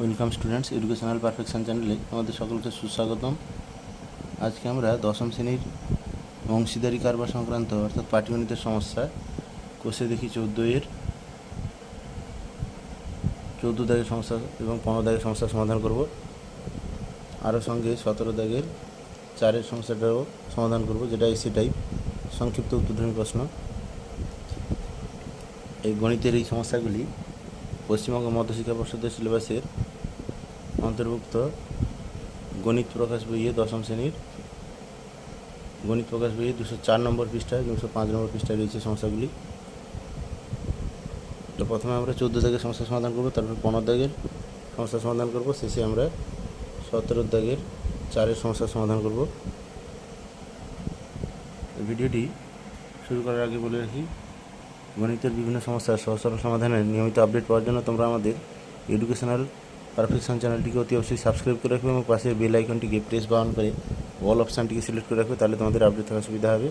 Welcome students educational perfection চ্যানেলে আমাদের সকলকে সুস্বাগতম। আজকে আমরা দশম শ্রেণির অংশীদারি কারবার সংক্রান্ত, অর্থাৎ পাটিগণিতের সমস্যা, কোষে দেখি চৌদ্দ এর চৌদ্দ দাগের সমস্যা এবং পনেরো দাগের সমস্যার সমাধান করব। আরও সঙ্গে সতেরো দাগের চারের সমস্যাটাও সমাধান করব, যেটা এসি টাইপ সংক্ষিপ্ত উত্তরধর্মী প্রশ্ন। এই গণিতের এই সমস্যাগুলি পশ্চিমবঙ্গ মধ্যশিক্ষা পর্ষদের সিলেবাসের অন্তর্ভুক্ত গণিত প্রকাশ বইয়ে দশম শ্রেণির গণিত প্রকাশ বইয়ে দুশো চার নম্বর পৃষ্ঠায় দুশো পাঁচ নম্বর পৃষ্ঠায় রয়েছে সমস্যাগুলি। তো প্রথমে আমরা চোদ্দ দাগের সমস্যার সমাধান করব, তারপর পনেরো দাগের সমস্যার সমাধান করব, শেষে আমরা সতেরো দাগের চারের সমস্যার সমাধান করব। ভিডিওটি শুরু করার আগে বলে রাখি, গণিতের বিভিন্ন সমস্যার সহজ সমাধানের নিয়মিত আপডেট পাওয়ার জন্য তোমরা আমাদের এডুকেশনাল পারফেকশন চ্যানেলটিকে অতি অবশ্যই সাবস্ক্রাইব করে রাখবে এবং পাশের বেল আইকনটিকে প্রেস বা অন করে অল অপশানটিকে সিলেক্ট করে রাখবে, তাহলে তোমাদের আপডেট থাকার সুবিধা হবে।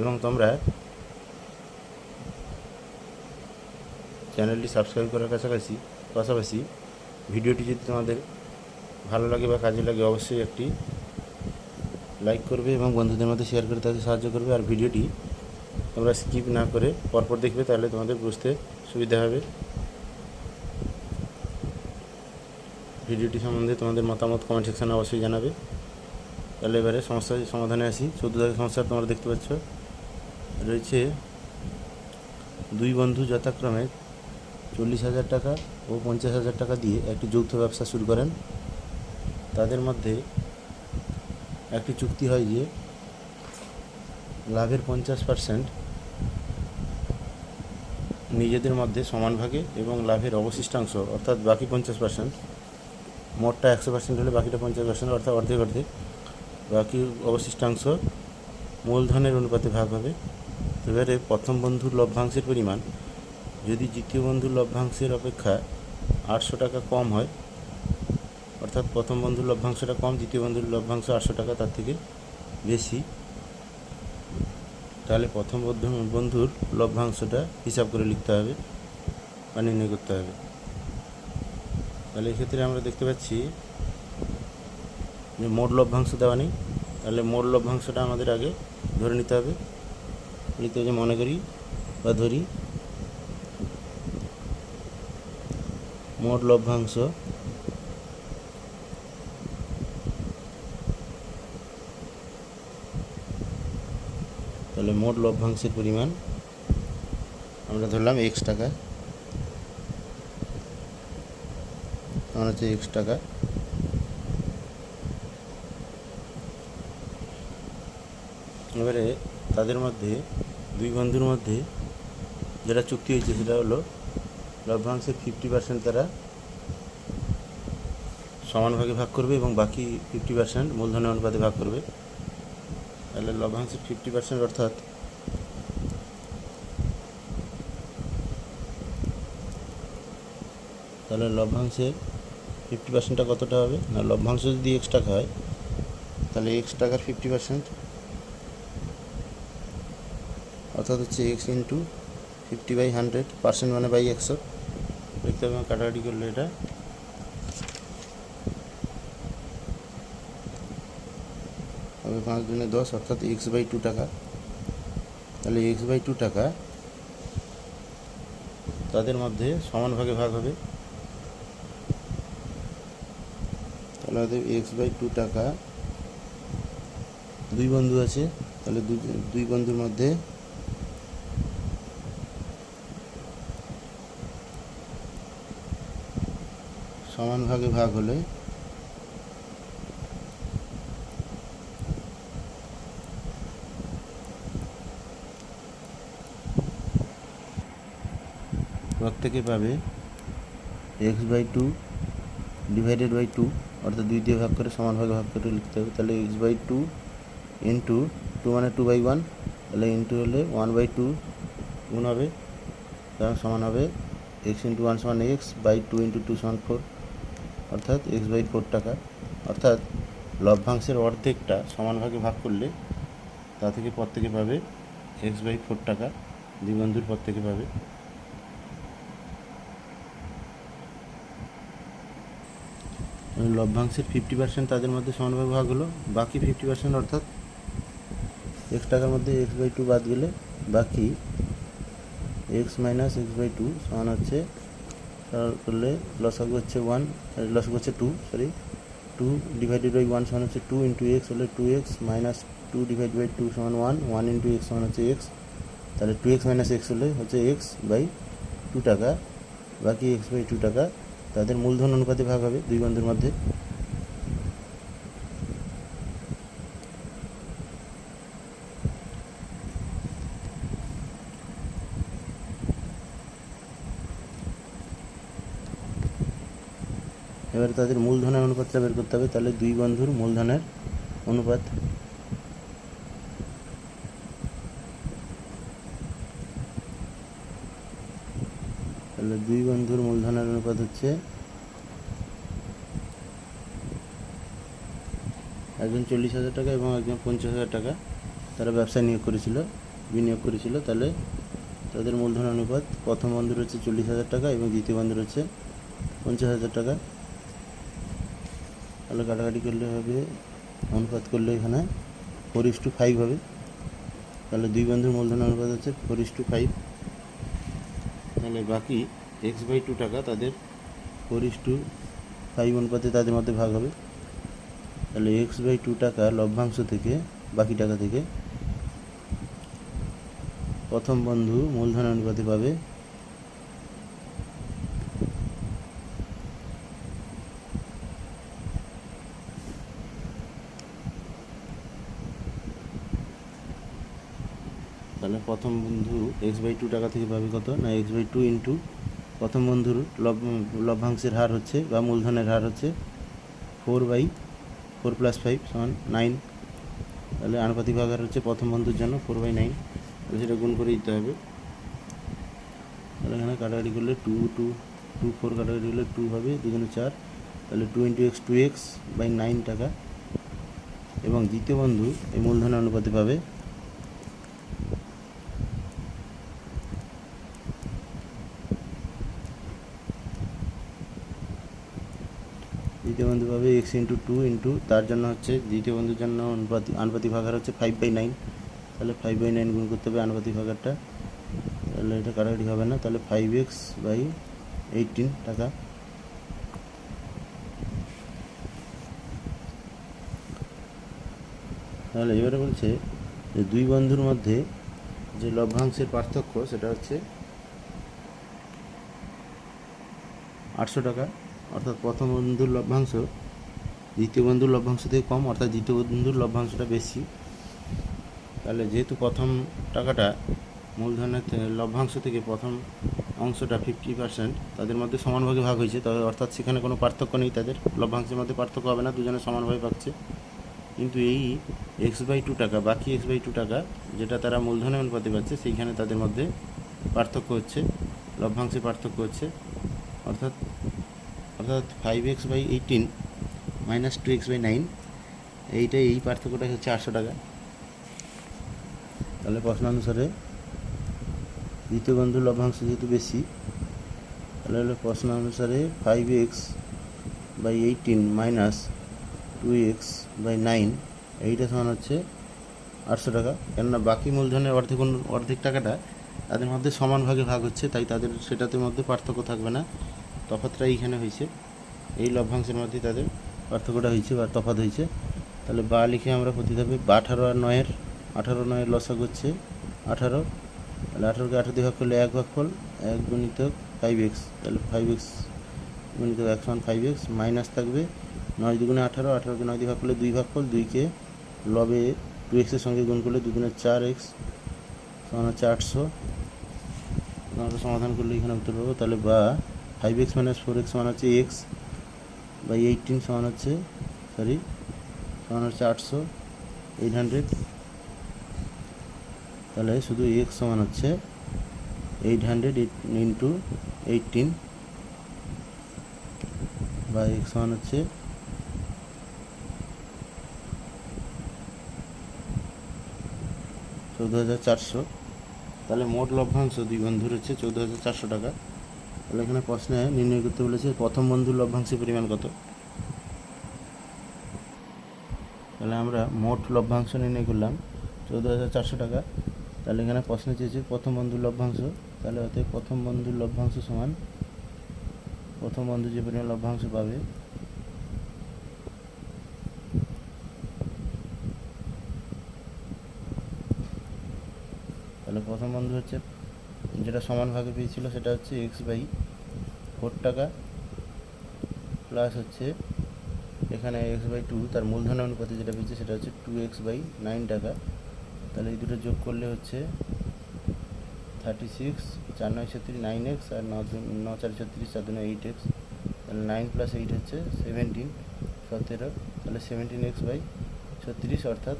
এবং তোমরা চ্যানেলটি সাবস্ক্রাইব করার কাছাকাছি, পাশাপাশি ভিডিওটি যদি তোমাদের ভালো লাগে বা কাজে লাগে, অবশ্যই একটি লাইক করবে এবং বন্ধুদের মধ্যে শেয়ার করে তাদের সাহায্য করবে। আর ভিডিওটি তোমরা স্কিপ না করে পরপর দেখবে, তাহলে তোমাদের বুঝতে সুবিধা হবে। ভিডিওটি সম্বন্ধে তোমাদের মতামত কমেন্ট সেকশানে অবশ্যই জানাবে। তাহলে এবারে সমস্যার সমাধানে আসি। চোদ্দ দাগের সমস্যা তোমরা দেখতে পাচ্ছ। রয়েছে দুই বন্ধু যথাক্রমে চল্লিশ হাজার টাকা ও পঞ্চাশ হাজার টাকা দিয়ে একটি যৌথ ব্যবসা শুরু করেন। তাদের মধ্যে একটি চুক্তি হয় যে লাভের পঞ্চাশ পার্সেন্ট নিজেদের মধ্যে সমান ভাগে এবং লাভের অবশিষ্টাংশ, অর্থাৎ বাকি পঞ্চাশ পার্সেন্ট মোটটা একশো পার্সেন্ট হলে বাকিটা পঞ্চাশ পার্সেন্ট অর্থাৎ অর্ধেক অর্ধেক। বাকি অবশিষ্টাংশ মূলধনের অনুপাতে ভাগ হবে। এবারে প্রথম বন্ধুর লভ্যাংশের পরিমাণ, যদি দ্বিতীয় বন্ধুর লভ্যাংশের অপেক্ষা আটশো টাকা কম হয়, অর্থাৎ প্রথম বন্ধুর লভ্যাংশটা কম, দ্বিতীয় বন্ধুর লভ্যাংশ আটশো টাকা, তার থেকে বেশি, তাহলে প্রথম বন্ধু বন্ধুর লভ্যাংশটা হিসাব করে লিখতে হবে বা নির্ণয় করতে হবে। তাহলে এক্ষেত্রে আমরা দেখতে পাচ্ছি যে মোট লভ্যাংশ দেওয়া নেই। তাহলে মোট লভ্যাংশটা আমাদের আগে ধরে নিতে হবে। নিতে যে মনে করি বা ধরি, মোট লভ্যাংশ তাহলে মোট লভ্যাংশের পরিমাণ আমরা ধরলাম এক্স টাকা। আমার হচ্ছে এক্স টাকা। এবারে তাদের মধ্যে, দুই বন্ধুর মধ্যে যেটা চুক্তি হয়েছে সেটা হলো লভ্যাংশের ফিফটি পার্সেন্ট তারা সমান ভাগে ভাগ করবে এবং বাকি ফিফটি পার্সেন্ট মূলধনের অনুপাতে ভাগ করবে। তাহলে লভ্যাংশের ফিফটি পার্সেন্ট অর্থাৎ তাহলে লভ্যাংশের ফিফটি পার্সেন্টটা কতটা হবে? না লভ্যাংশ যদি এক্স টাকা হয়, তাহলে এক্স টাকার ফিফটি পার্সেন্ট অর্থাৎ হচ্ছে x into fifty by hundred percent মানে বাই একশো। দেখতে হবে কাটাকাটি করলে এটা। হবে পাঁচ দিনে দশ, অর্থাৎ এক্স বাই টু টাকা। তাহলে এক্স বাই টু টাকা তাদের মধ্যে সমান ভাগে ভাগ হবে। আমাদের এক্স বাই টু টাকা। দুই বন্ধু আছে, তাহলে দুই বন্ধুর মধ্যে সমান ভাগে ভাগ হলে প্রত্যেকে পাবে x by two divided by two অর্থাৎ দুই দিয়ে ভাগ করে সমান ভাগে ভাগ করে লিখতে হবে। তাহলে x by two into two মানে টু বাই ওয়ান তাহলে ইন্টু হলে ওয়ান বাই টু গুণ হবে এবং সমান হবে এক্স ইন্টু ওয়ান সমান x by two into two সমান ফোর অর্থাৎ এক্স বাই ফোর টাকা। অর্থাৎ লভ্যাংশের অর্ধেকটা সমান ভাগে ভাগ করলে তা থেকে প্রত্যেকে পাবে এক্স বাই ফোর টাকা দুই বন্ধুর প্রত্যেকে পাবে লভ্যাংশের ফিফটি পার্সেন্ট তাদের মধ্যে সমানভাবে ভাগ হলো, বাকি ফিফটি পার্সেন্ট অর্থাৎ এক্স টাকার মধ্যে এক্স বাই টু বাদ গেলে বাকি x minus x by two সমান হচ্ছে করলে লসাগু হচ্ছে ওয়ান লসাগু হচ্ছে two sorry two divided by one সমান হচ্ছে টু ইন্টু এক্স হলে two x minus two divide by two সমান ওয়ান ওয়ান ইন্টু এক্স সমান হচ্ছে এক্স তাহলে টু এক্স মাইনাস এক্স হলে হচ্ছে এক্স বাই টু টাকা, বাকি এক্স বাই টু টাকা তাদের মূলধন অনুপাতে ভাগ হবে দুই বন্ধুর মধ্যে। এবার তাদের মূলধনের অনুপাতটা বের করতে হবে, তাহলে দুই বন্ধুর মূলধনের অনুপাত তাহলে দুই বন্ধুর মূলধনের হচ্ছে একজন চল্লিশ হাজার টাকা এবং একজন পঞ্চাশ হাজার টাকা তারা ব্যবসায় নিয়োগ করেছিল, বিনিয়োগ করেছিল। তাহলে তাদের মূলধন অনুপাত, প্রথম বন্ধুর হচ্ছে চল্লিশ হাজার টাকা এবং দ্বিতীয় বন্ধুর হচ্ছে পঞ্চাশ হাজার টাকা। তাহলে কাটাকাটি করলে হবে, অনুপাত করলে এখানে ফোর ইস টু ফাইভ হবে। তাহলে দুই বন্ধুর মূলধন অনুপাত হচ্ছে ফোর ইস টু ফাইভ তাহলে বাকি এক্স বাই টু টাকা তাদের ফোর টু ফাইভ অনুপাতে তাদের মধ্যে ভাগ হবে। তাহলে এক্স বাই টু টাকা লভ্যাংশ থেকে, বাকি টাকা থেকে প্রথম বন্ধু মূলধন অনুপাতে পাবে তাহলে প্রথম বন্ধু এক্স বাই টু টাকা থেকে পাবে কত? না এক্স বাই টু ইন্টু প্রথম বন্ধুর লভ লভ্যাংশের হার হচ্ছে বা মূলধনের হার হচ্ছে four by four plus five সমান নাইন। তাহলে আনুপাতিক ভাগ হার হচ্ছে প্রথম বন্ধুর জন্য ফোর বাই নাইন। তাহলে সেটা গুণ করে দিতে হবে। তাহলে এখানে কাটাকাটি করলে টু টু টু, ফোর কাটাকাটি করলে টু হবে দুজনে চার। তাহলে two into x, two x by nine টাকা। এবং দ্বিতীয় বন্ধু এই মূলধনের অনুপাতে পাবে দ্বিতীয় এক্স ইন্টু টু ইন্টু তার জন্য হচ্ছে দ্বিতীয় বন্ধুর জন্য অনুপাতি, আনুপাতিক ভাগার হচ্ছে ফাইভ বাই নাইন তাহলে ফাইভ বাই নাইন গুণ করতে হবে আনুপাতিক ভাগারটা তাহলে এটা কাটাকাটি হবে না, তাহলে ফাইভ এক্স বাই এইটিন টাকা। তাহলে এবারে বলছে যে দুই বন্ধুর মধ্যে যে লভ্যাংশের পার্থক্য সেটা হচ্ছে আটশো টাকা। অর্থাৎ প্রথম বন্ধুর লভ্যাংশ দ্বিতীয় বন্ধুর লভ্যাংশ থেকে কম, অর্থাৎ দ্বিতীয় বন্ধুর লভ্যাংশটা বেশি। তাহলে যেহেতু প্রথম টাকাটা মূলধনের লভ্যাংশ থেকে প্রথম অংশটা ফিফটি পার্সেন্ট তাদের মধ্যে সমানভাগে ভাগ হয়েছে। তবে অর্থাৎ সেখানে কোনো পার্থক্য নেই, তাদের লভ্যাংশের মধ্যে পার্থক্য হবে না, দুজনে সমানভাবে পাচ্ছে কিন্তু এই এক্স বাই টু টাকা, বাকি এক্স বাই টু টাকা যেটা তারা মূলধনে অনুপাতে পাচ্ছে, সেইখানে তাদের মধ্যে পার্থক্য হচ্ছে, লভ্যাংশে পার্থক্য হচ্ছে। অর্থাৎ অর্থাৎ five x by eighteen minus two x by nine এইটা এই পার্থক্যটা হচ্ছে আটশো টাকা। তাহলে প্রশ্ন অনুসারে দ্বিতীয় বন্ধুর লভ্যাংশ যেহেতু বেশি, তাহলে হলো প্রশ্ন অনুসারে five x by eighteen minus two x by nine এইটা সমান হচ্ছে আটশো টাকা। কেননা বাকি মূলধনের অর্ধেক অর্ধেক টাকাটা তাদের মধ্যে সমান ভাগে ভাগ হচ্ছে, তাই তাদের সেটাতে মধ্যে পার্থক্য থাকবে না। তফাতটা এইখানে হয়েছে। এই লভ্যাংশের মধ্যে তাদের পার্থক্যটা হয়েছে বা তফাৎ হয়েছে। তাহলে বা লিখে আমরা প্রতিধাপে বা আঠারো আর নয়ের, আঠারো নয়ের লসাগ করছে আঠারো। তাহলে আঠারোকে আঠারো দিয়ে ভাগ করলে এক ভাগ ফল এক গুণিত ফাইভ এক্স তাহলে ফাইভ এক্স গুণিত একশো ওয়ান ফাইভ এক্স মাইনাস থাকবে নয় দুগুণে আঠারো, আঠারোকে নয় দিয়ে ভাগ করলে দুই ভাগ ফল দুইকে লবে টু এক্সের সঙ্গে গুণ করলে দুগুণে চার এক্স সমান হচ্ছে আটশো। আমরা সমাধান করলে এখানে উত্তর পাবো। তাহলে বা five x minus four x সমান হচ্ছে এক্স বাই এইটিন সমান হচ্ছে সরি সমান হচ্ছে আটশো এইট হান্ড্রেড তাহলে শুধু এক্স সমান হচ্ছে এইট হান্ড্রেড ইন্টু এইটিন বা এক্স সমান হচ্ছে চৌদ্দ হাজার চারশো। তাহলে মোট লভ্যাংশ দুই বন্ধুর হচ্ছে চৌদ্দ হাজার চারশো টাকা। তাহলে এখানে প্রশ্নে নির্ণয় করতে বলেছে প্রথম বন্ধুর লভ্যাংশের পরিমাণ কত? তাহলে আমরা মোট লভ্যাংশ নির্ণয় করলাম চৌদ্দ হাজার চারশো টাকা। তাহলে এখানে প্রশ্ন চেয়েছে প্রথম বন্ধুর লভ্যাংশ। তাহলে অতএব প্রথম বন্ধুর লভ্যাংশ সমান প্রথম বন্ধু যে পরিমাণ লভ্যাংশ পাবে। তাহলে প্রথম বন্ধু হচ্ছে যেটা সমান ভাগে পেয়েছিল সেটা হচ্ছে এক্স বাই ফোর টাকা প্লাস হচ্ছে এখানে এক্স বাই টু তার মূলধন অনুপাতে যেটা পেয়েছে সেটা হচ্ছে টু এক্স বাই নাইন টাকা। তাহলে এই দুটো যোগ করলে হচ্ছে থার্টি সিক্স চার নয় ছত্রিশ নাইন এক্স আর ন ন চার ছত্রিশ, চার দুনো এইট এক্স তাহলে নাইন প্লাস এইট হচ্ছে সেভেন্টিন সতেরো। তাহলে সেভেন্টিন এক্স বাই ছত্রিশ, অর্থাৎ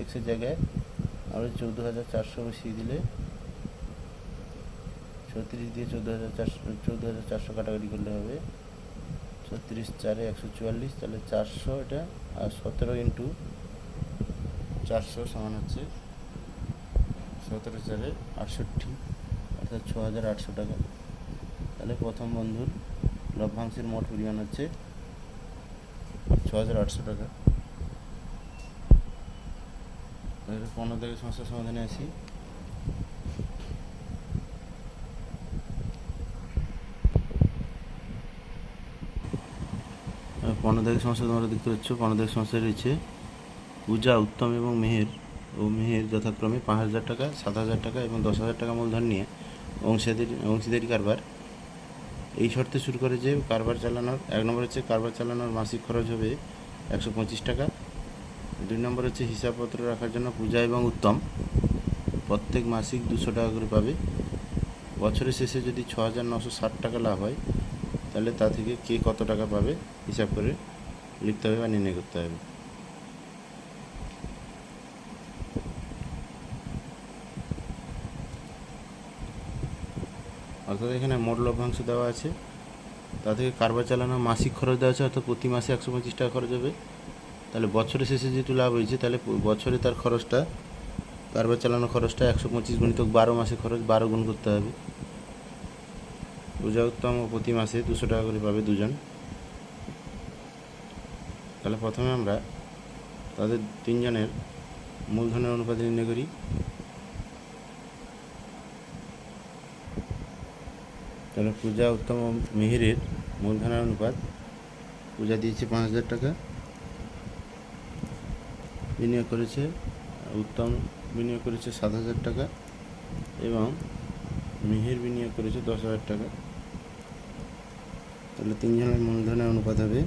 এক্সের জায়গায় আমরা চৌদ্দ হাজার চারশো বসিয়ে দিলে ছত্রিশ দিয়ে চৌদ্দ হাজার চারশো, চৌদ্দ হাজার চারশো কাটাকাটি করলে হবে। ছত্রিশ চারে একশো চুয়াল্লিশ, তাহলে চারশো এটা, আর সতেরো ইন্টু চারশো সমান হচ্ছে সতেরো চারে আটষট্টি, অর্থাৎ ছ হাজার আটশো টাকা। তাহলে প্রথম বন্ধুর লভ্যাংশের মোট পরিমাণ হচ্ছে ছ হাজার আটশো টাকা। পনেরো থেকে সমস্যার সমাধানে আসি। থেকে সমস্যা তোমরা দেখতে পাচ্ছ থেকে সমস্যা রয়েছে পূজা, উত্তম এবং মেহের ও মেহের যথাক্রমে পাঁচ হাজার টাকা, সাত হাজার টাকা এবং দশ হাজার টাকা মূলধন নিয়ে অংশীদারি অংশীদারি কারবার। এই শর্তে শুরু করে যে কারবার চালানোর, এক নম্বর হচ্ছে কারবার চালানোর মাসিক খরচ হবে একশো পঁচিশ টাকা। দুই নম্বর হচ্ছে হিসাবপত্র রাখার জন্য পূজা এবং উত্তম প্রত্যেক মাসিক দুশো টাকা করে পাবে। বছরের শেষে যদি ছ হাজার নশো ষাট টাকা লাভ হয়, তাহলে তা থেকে কে কত টাকা পাবে? হিসাব করে লিখতে হবে বা নির্ণয় করতে হবে। অর্থাৎ এখানে মোট লভ্যাংশ দেওয়া আছে। তা থেকে কারবার চালানো মাসিক খরচ দেওয়া আছে, অর্থাৎ প্রতি মাসে একশো পঁচিশ টাকা খরচ হবে। তাহলে বছরের শেষে যেহেতু লাভ হয়েছে, তাহলে বছরে তার খরচটা, কারবার চালানো খরচটা একশো পঁচিশ গুণিতক বারো মাসে খরচ, বারো গুণ করতে হবে। পূজা উত্তম প্রতি মাসে দুশো টাকা করে পাবে দুজন। তাহলে প্রথমে আমরা তাদের তিনজনের মূলধনের অনুপাত নির্ণয় করি। তাহলে পূজা উত্তম মিহিরের মূলধনের অনুপাত, পূজা দিয়েছে পাঁচ হাজার টাকা, বিনিয়োগ করেছে, উত্তম বিনিয়োগ করেছে সাত হাজার টাকা এবং মিহির বিনিয়োগ করেছে দশ হাজার টাকা। তাহলে তিনজনের মূলধনের অনুপাত হবে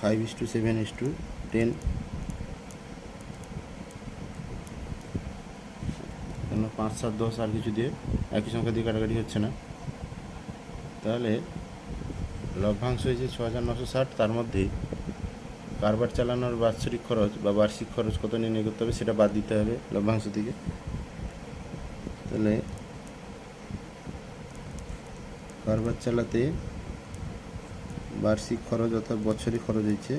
five is to seven is to ten. কেন পাঁচ, সাত, দশ আর কিছু দিয়ে একই সংখ্যা দিয়ে কাটাকাটি হচ্ছে না। তাহলে লভ্যাংশ হয়েছে ছ হাজার নশো ষাট, তার মধ্যে কারবার চালানোর বাৎসরিক খরচ বা বার্ষিক খরচ কত নির্ণয় করতে হবে সেটা বাদ দিতে হবে লভ্যাংশ থেকে। তাহলে কারবার চালাতে বার্ষিক খরচ অর্থাৎ বছরই খরচ হয়েছে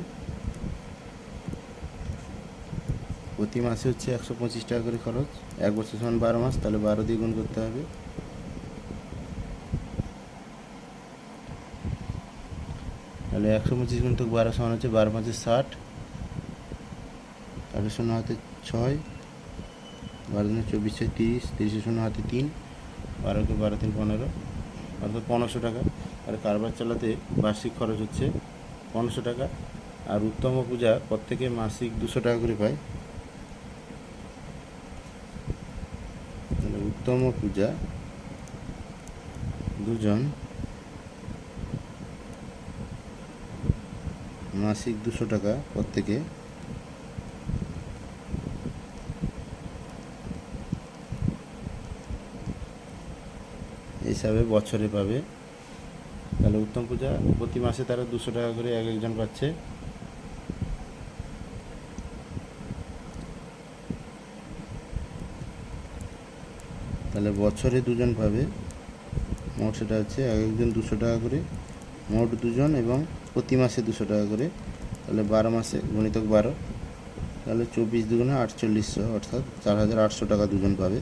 প্রতি মাসে হচ্ছে একশো পঁচিশ টাকা করে খরচ। এক বছর সমান বারো মাস, তাহলে বারো দিয়ে গুণ করতে হবে। তাহলে একশো পঁচিশ গুণ তো বারো সমান হচ্ছে বারো পাঁচে ষাট। তাহলে শূন্য হাতে ছয়, বারো দিনে চব্বিশ তিরিশ, তিরিশে শূন্য হাতে তিন, বারোকে বারো তিন পনেরো। অর্থাৎ পনেরোশো টাকা। আর কারবার চালাতে বার্ষিক খরচ হচ্ছে পনেরোশো টাকা। আর উত্তম পূজা প্রত্যেকে মাসিক দুশো টাকা করে পায়। উত্তম পূজা দুজন মাসিক দুশো টাকা প্রত্যেকে হিসাবে বছরে পাবে। তাহলে উত্তম পূজা প্রতি মাসে তারা দুশো টাকা করে এক একজন পাচ্ছে। তাহলে বছরে দুজন পাবে। মোট সেটা হচ্ছে এক একজন দুশো টাকা করে। মোট দুজন এবং প্রতি মাসে দুশো টাকা করে। তাহলে বারো মাসে গণিতক বারো। তাহলে চব্বিশ দুগুণে আটচল্লিশশো, অর্থাৎ চার হাজার আটশো টাকা দুজন পাবে।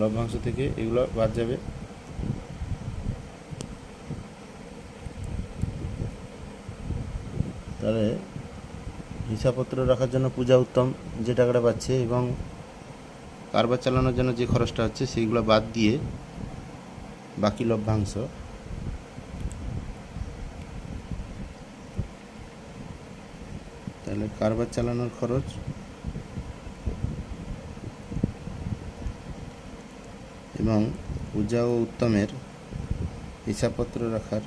লভ্যাংশ থেকে এগুলো বাদ যাবে। তাহলে হিসাবপত্র রাখার জন্য পূজা উত্তম যে টাকাটা পাচ্ছে এবং কারবার চালানোর জন্য যে খরচটা হচ্ছে সেইগুলো বাদ দিয়ে বাকি লভ্যাংশ। তাহলে কারবার চালানোর খরচ এবং পূজা ও উত্তমের হিসাবপত্র রাখার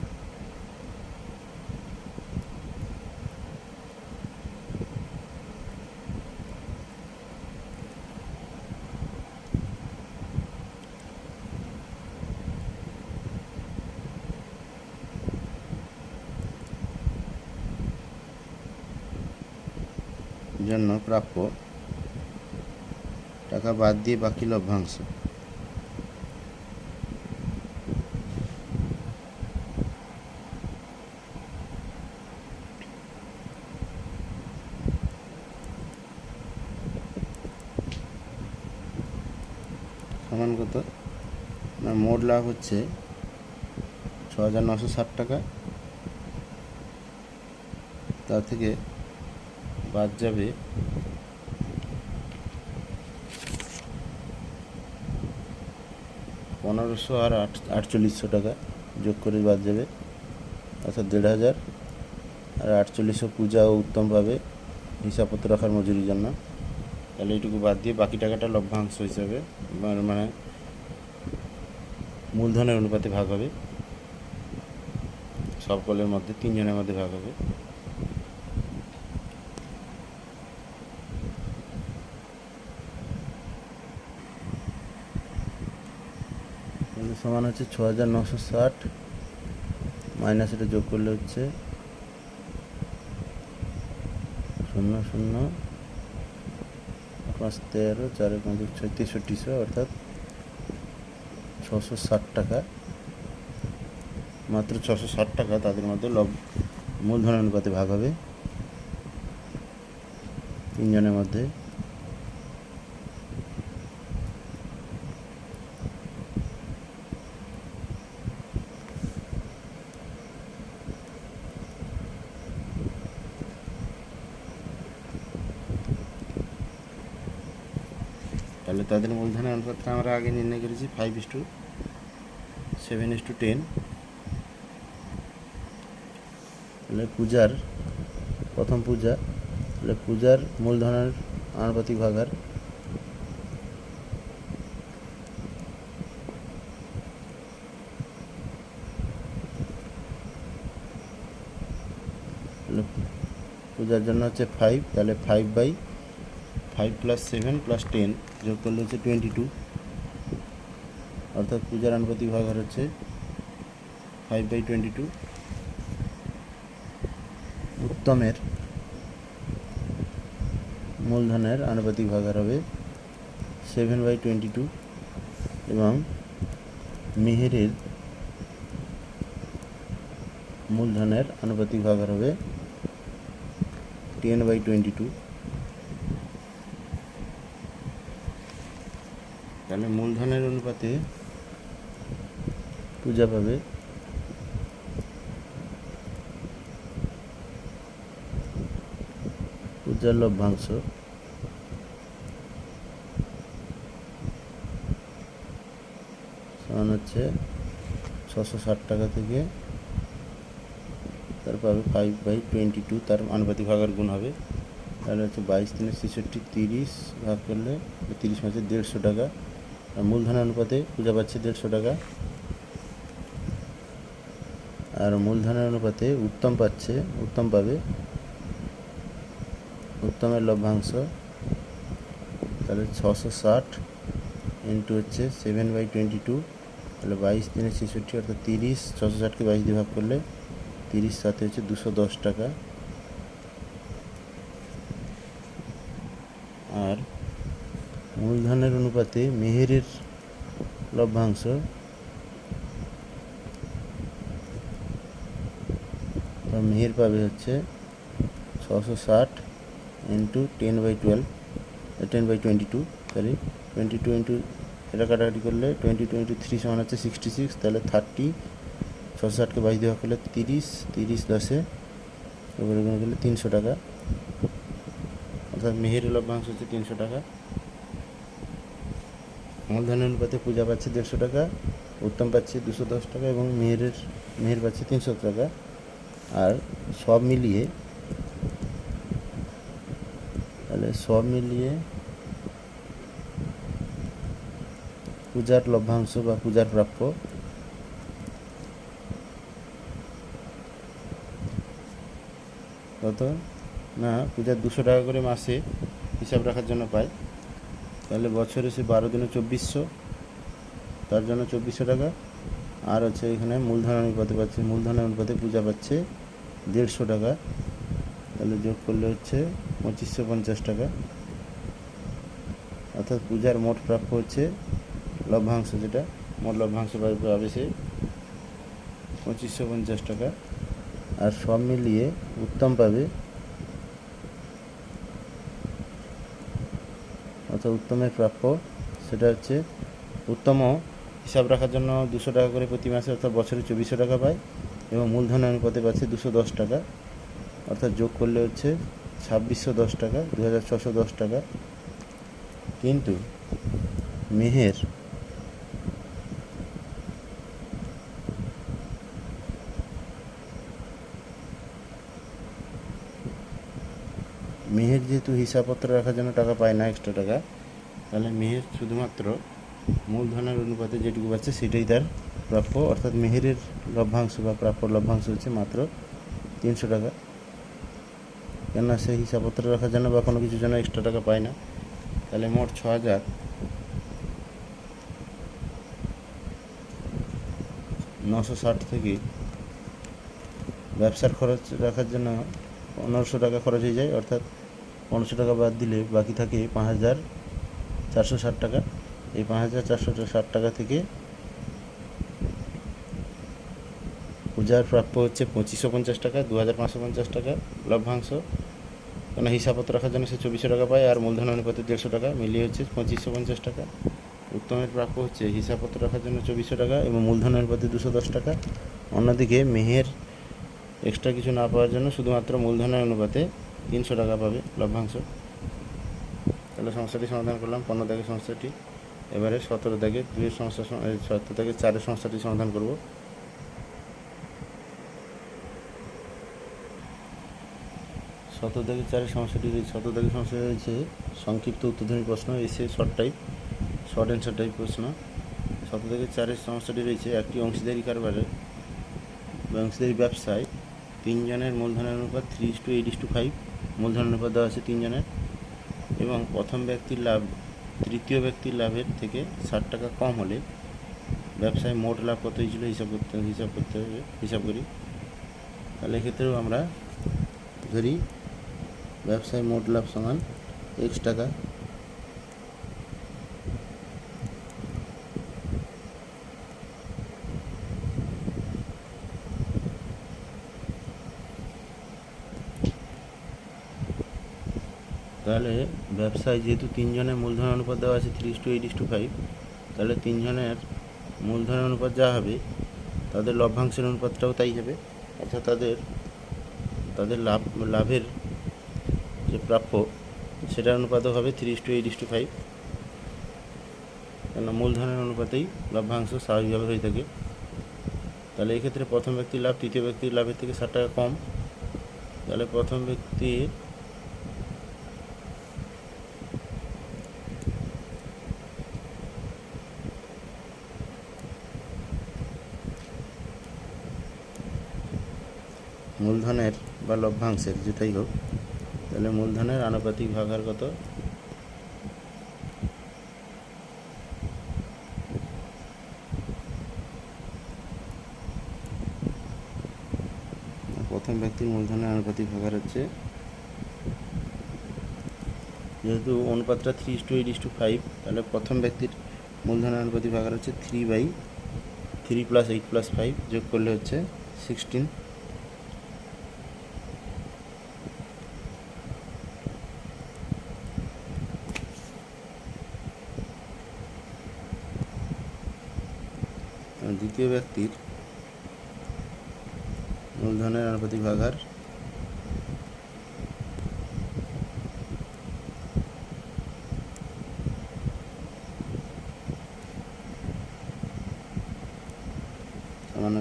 জন্য প্রাপ্য টাকা বাদ দিয়ে বাকি লভ্যাংশ সমান কত না মোট লাভ হচ্ছে ছ হাজার নশো ষাট টাকা। তার থেকে বাদ যাবে পনেরোশো আর আট, আটচল্লিশশো টাকা। যোগ করে বাদ যাবে অর্থাৎ দেড় হাজার আর আটচল্লিশশো পূজা ও উত্তম পাবে হিসাবপত্র রাখার মজুরির জন্য। তাহলে এইটুকু বাদ দিয়ে বাকি টাকাটা লভ্যাংশ হিসাবে মানে মূলধনের অনুপাতে ভাগ হবে। সকলের মধ্যে তিনজনের মধ্যে ভাগ হবে। সমান হচ্ছে ছ হাজার নশো ষাট, মাইনাস এটা যোগ করলে হচ্ছে শূন্য শূন্য, পাঁচ তেরো, চারে পঁচিশ ছয় তেষট্টিশো অর্থাৎ ছশো ষাট টাকা। মাত্র ছশো ষাট টাকা তাদের মধ্যে লব মূলধন অনুপাতে ভাগ হবে। তিনজনের মধ্যে। তাহলে তাদের মূলধনের অনুপাতটা আমরা আগে নির্ণয় করেছি five is to seven is to ten তাহলে পূজার, প্রথম পূজা, তাহলে পূজার মূলধনের আনুপাতিক ভাগার পূজার জন্য হচ্ছে ফাইভ তাহলে five by five plus seven plus ten যোগ করলে হচ্ছে টোয়েন্টি টু অর্থাৎ পূজার আনুপাতিক ভাগার হচ্ছে ফাইভ বাই টোয়েন্টি টু উত্তমের মূলধনের আনুপাতিক ভাগার হবে সেভেন বাই টোয়েন্টি টু এবং মিহিরের মূলধনের আনুপাতিক ভাগার হবে টেন বাই টোয়েন্টি টু তাহলে মূলধনের অনুপাতে পূজা পাবে। পূজার লভ্যাংশ। সমান হচ্ছে ছশো ষাট টাকা থেকে তার পাবে ফাইভ বাই টোয়েন্টি টু তার আনুপাতিক ভাগার গুণ হবে। তাহলে হচ্ছে বাইশ তিনে ছেষট্টি, তিরিশ ভাগ করলে তিরিশ মাসে দেড়শো টাকা। মূলধন অনুপাতে পূজা পাচ্ছে দেড়শো টাকা। আর মূলধনের অনুপাতে উত্তম পাচ্ছে, উত্তম পাবে। উত্তমের লভ্যাংশ, তাহলে ছশো ষাট ইন্টু হচ্ছে সেভেন বাই টোয়েন্টি টু তাহলে বাইশ দিনে ছেষট্টি অর্থাৎ তিরিশ, ছশো ষাটকে বাইশ দিয়ে ভাগ করলে তিরিশ সাথে হচ্ছে দুশো দশ টাকা আর মূলধনের অনুপাতে মেহেরের লভ্যাংশ। মেহের পাবে হচ্ছে ছশো ষাট into ten by twelve ten by twenty two sorry twenty two into এটা কাটাকাটি করলে টোয়েন্টি টু ইন্টু থ্রি সমান হচ্ছে সিক্সটি সিক্স তাহলে থার্টি ছশো ষাটকে বাইশ দেওয়া করলে তিরিশ তিরিশ দশে গেলে তিনশো টাকা। অর্থাৎ মেহের লভ্যাংশ হচ্ছে তিনশো টাকা। মূলধনের অনুপাতে পূজা পাচ্ছে দেড়শো টাকা, উত্তম পাচ্ছে দুশো দশ টাকা এবং মেহেরের মেহের পাচ্ছে তিনশো টাকা। আর সব মিলিয়ে, তাহলে সব মিলিয়ে পূজার লভ্যাংশ বা পূজার প্রাপ্য কত? না পূজার দুশো টাকা করে মাসে হিসাব রাখার জন্য পায়। তাহলে বছরে সে বারো দিনে চব্বিশশো, তার জন্য চব্বিশশো টাকা। আর হচ্ছে এখানে মূলধন অনুপাতে পাচ্ছে, মূলধন অনুপাতে পূজা পাচ্ছে দেড়শো টাকা। তাহলে যোগ করলে হচ্ছে পঁচিশশো পঞ্চাশ টাকা। অর্থাৎ পূজার মোট প্রাপ্য হচ্ছে লভ্যাংশ যেটা, মোট লভ্যাংশ পাবে সে পঁচিশশো পঞ্চাশ টাকা। আর সব মিলিয়ে উত্তম পাবে অর্থাৎ উত্তমের প্রাপ্য, সেটা হচ্ছে উত্তম হিসাব রাখার জন্য দুশো টাকা করে প্রতি মাসে অর্থাৎ বছরে চব্বিশশো টাকা পায় এবং মূলধন অনুপাতে পাচ্ছে দুশো দশ টাকা। অর্থাৎ যোগ করলে হচ্ছে ছাব্বিশশো দশ টাকা দু হাজার ছশো দশ টাকা। কিন্তু মেহের মেহের যেহেতু হিসাবপত্র রাখার জন্য টাকা পায় না এক্সট্রা টাকা। তাহলে মেহের শুধুমাত্র মূলধনের অনুপাতে যেটুকু পাচ্ছে সেটাই তার প্রাপ্য, অর্থাৎ মেহেরের লভ্যাংশ বা প্রাপ্য লভ্যাংশ হচ্ছে মাত্র তিনশো টাকা। কেননা সে হিসাবপত্র রাখার জন্য বা কোনো কিছুর জন্য এক্সট্রা টাকা পায় না। তাহলে মোট ছ হাজার। নশো ষাট থেকে ব্যবসার খরচ রাখার জন্য পনেরোশো টাকা খরচ হয়ে যায়, অর্থাৎ পনেরোশো টাকা বাদ দিলে বাকি থাকে পাঁচ হাজার চারশো ষাট টাকা। এই পাঁচ হাজার চারশো ষাট টাকা থেকে পূজার প্রাপ্য হচ্ছে পঁচিশশো পঞ্চাশ টাকা দু হাজার পাঁচশো পঞ্চাশ টাকা লভ্যাংশ। কেন হিসাবপত্র রাখার জন্য সে চব্বিশশো টাকা পায় আর মূলধন অনুপাতে দেড়শো টাকা, মিলিয়ে হচ্ছে পঁচিশশো পঞ্চাশ টাকা। উত্তমের প্রাপ্য হচ্ছে হিসাবপত্র রাখার জন্য চব্বিশশো টাকা এবং মূলধন অনুপাতে দুশো দশ টাকা। অন্যদিকে মেহের এক্সট্রা কিছু না পাওয়ার জন্য শুধুমাত্র মূলধনের অনুপাতে তিনশো টাকা পাবে লভ্যাংশ। তাহলে সমস্যাটি সমাধান করলাম, পনেরো দাগের সমস্যাটি, এবারে সতেরো দাগে দুইয়ের সমস্যা সতেরো দাগে চারের সমস্যাটি সমাধান করব। সতেরো দাগে চারের সমস্যাটি সতেরো দাগের সমস্যা রয়েছে সংক্ষিপ্ত উত্তরধর্মী প্রশ্ন এসে short type short answer type প্রশ্ন। সতেরো দাগের চারের সমস্যাটি রয়েছে, একটি অংশীদারি কারবারে বা অংশীদারি ব্যবসায় তিনজনের মূলধনের অনুপাত three is two eight is two five মূলধন অনুপাত দেওয়া আছে তিনজনের। এবং প্রথম ব্যক্তির লাভ, তৃতীয় ব্যক্তির লাভের থেকে ষাট টাকা কম হলে ব্যবসায় মোট লাভ কত হয়েছিল হিসাব করতে হিসাব করতে হবে, হিসাব করি। তাহলে এক্ষেত্রেও আমরা ধরি, ব্যবসায় মোট লাভ সমান এক্স টাকা তাহলে ব্যবসায় যেহেতু তিনজনের মূলধন অনুপাত দেওয়া আছে three two eight two five তাহলে তিনজনের মূলধনের অনুপাত যা হবে, তাদের লভ্যাংশের অনুপাতটাও তাই হবে, অর্থাৎ তাদের তাদের লাভ, লাভের যে প্রাপ্য, সেটার অনুপাতও হবে three two eight two five কেন মূলধনের অনুপাতেই লভ্যাংশ স্বাভাবিকভাবে হয়ে থাকে। তাহলে এক্ষেত্রে প্রথম ব্যক্তির লাভ, তৃতীয় ব্যক্তির লাভের থেকে ষাট টাকা কম, তাহলে প্রথম ব্যক্তির মূলধনের বা যেটাই হোক। তাহলে মূলধনের আনুপাতিক ভাগার কত? প্রথম ব্যক্তির মূলধনের আনুপাতিক ভাগার হচ্ছে যেহেতু অনুপাতটা three two eight two five তাহলে প্রথম ব্যক্তির মূলধনের আনুপাতিক ভাগার হচ্ছে three by three plus eight plus five যোগ করলে হচ্ছে সিক্সটিন আর দ্বিতীয় ব্যক্তির মূলধনের আনুপাতিক ভাগার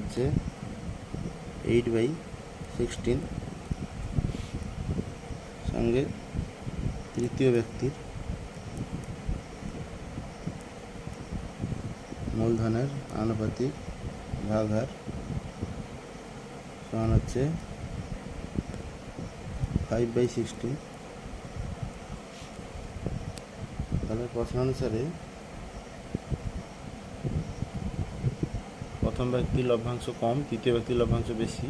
হচ্ছে এইট বাই সিক্সটিন সঙ্গে তৃতীয় ব্যক্তির মূলধনের আনুপাতিক ভাগহার সমান হচ্ছে ফাইভ বাই সিক্সটিন তাহলে প্রশ্ন অনুসারে প্রথম ব্যক্তির লভ্যাংশ কম, তৃতীয় ব্যক্তির লভ্যাংশ বেশি।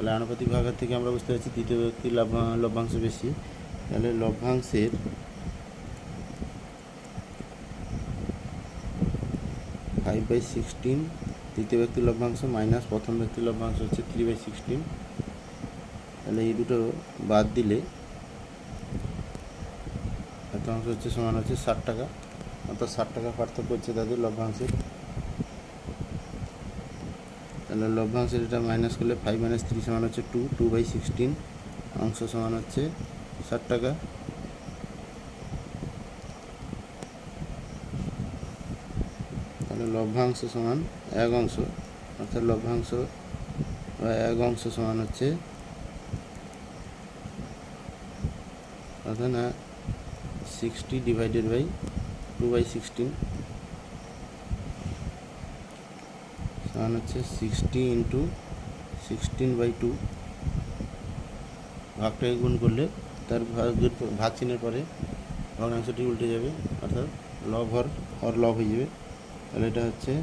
তাহলে আনুপাতিক ভাগের থেকে আমরা বুঝতে পারছি তৃতীয় ব্যক্তির লাভ লভ্যাংশ বেশি। তাহলে লভ্যাংশের ফাইভ বাই সিক্সটিন তৃতীয় ব্যক্তির লভ্যাংশ মাইনাস প্রথম ব্যক্তির লভ্যাংশ হচ্ছে থ্রি বাই সিক্সটিন তাহলে এই দুটো বাদ দিলে হচ্ছে সমান হচ্ছে ষাট টাকা। অর্থাৎ ষাট টাকা পার্থক্য হচ্ছে তাদের লভ্যাংশের। তাহলে লভ্যাংশের এটা মাইনাস করলে ফাইভ মাইনাস থ্রি সমান হচ্ছে টু টু বাই সিক্সটিন অংশ সমান হচ্ছে ষাট টাকা। তাহলে লভ্যাংশ সমান এক অংশ, অর্থাৎ লভ্যাংশ বা এক অংশ সমান হচ্ছে অর্থাৎ sixty divided by two by sixteen সমান হচ্ছে sixty into sixteen by two ভাগটাকে গুণ করলে তার ভাগের ভাগ চিহ্নের পরে ভগ্নাংশটি উল্টে যাবে, অর্থাৎ লব হর হর লব হয়ে যাবে। তাহলে এটা হচ্ছে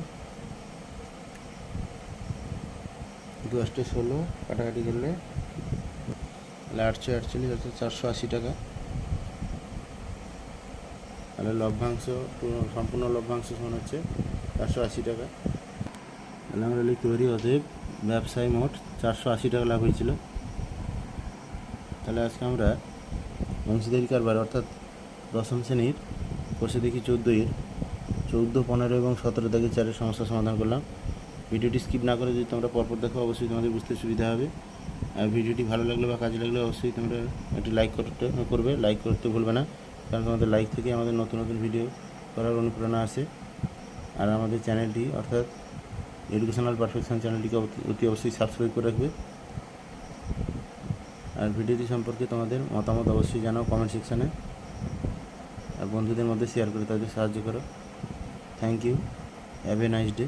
দু আষ্টে ষোলো, কাটাকাটি করলে তাহলে আটশো আটচল্লিশ, অর্থাৎ চারশো আশি টাকা। তাহলে লভ্যাংশ পুরো- সম্পূর্ণ লভ্যাংশ সমান হচ্ছে চারশো আশি টাকা। লিখতে পারি অতএব ব্যবসায় মোট চারশো আশি টাকা লাভ হয়েছিল। তাহলে আজকে আমরা অংশীদারি কারবার, অর্থাৎ দশম শ্রেণির বসে দেখি চোদ্দ এর চৌদ্দো, পনেরো এবং সতেরো থেকে চারের সমস্যা সমাধান করলাম। ভিডিওটি স্কিপ না করে যদি তোমরা পরপর দেখো, অবশ্যই তোমাদের বুঝতে সুবিধা হবে। আর ভিডিওটি ভালো লাগলে বা কাজে লাগলে অবশ্যই তোমরা একটি লাইক করতে করবে। লাইক করতে ভুলবে না, কারণ তোমাদের লাইক থেকে আমাদের নতুন নতুন ভিডিও করার অনুপ্রেরণা আসে। আর আমাদের চ্যানেলটি, অর্থাৎ এডুকেশনাল পারফেকশন চ্যানেলটিকে অতি- অবশ্যই সাবস্ক্রাইব করে রাখবে। আর ভিডিওটি সম্পর্কে তোমাদের মতামত অবশ্যই জানাও কমেন্ট সেকশানে আর বন্ধুদের মধ্যে শেয়ার করে তাদের সাহায্য করো। Thank you have a nice day